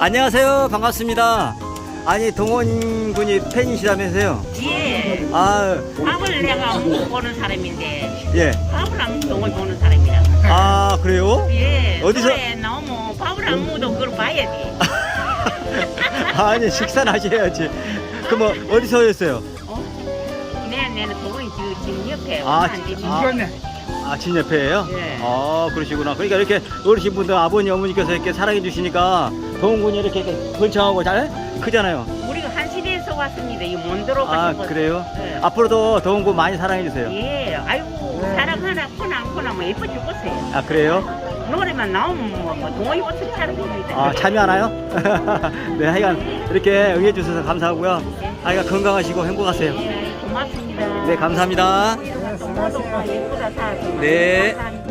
안녕하세요. 반갑습니다. 아니 동원 군이 팬이시다면서요? 예. 아, 밥을 내가 보는 사람인데 예. 밥을 안 먹고 보는 사람이라. 아, 그래요? 예. 어디서- 그래, 나오면 밥을 안 먹어도 그걸 봐야지. 아니, 식사는 하셔야지. 그럼 뭐 어디서 오셨어요? 어? 내 내는 그분이 지금 지금 옆에 아, 안 되지. 아. 아, 진 옆에예요? 예. 아, 그러시구나. 그러니까 이렇게 어르신 분들 아버님, 어머니께서 이렇게 사랑해 주시니까 동원 군이 이렇게, 번창하고 잘 크잖아요. 우리가 한시대에서 왔습니다. 이 몬드로가 아, 싶어서. 그래요? 예. 앞으로도 동원 군 많이 사랑해 주세요. 예. 아이고 사람 하나 코나 안 코나 뭐 예뻐 죽겠어요. 아, 그래요? 노래만 나오면 뭐, 뭐 동호회 버스 차는 겁니다. 아, 참여하나요? 네, 하여간 이렇게 응해 주셔서 감사하고요. 하여간 건강하시고 행복하세요. 예, 고맙습니다. 네, 감사합니다. 동호도 예쁘다 사. 네. 감사합니다.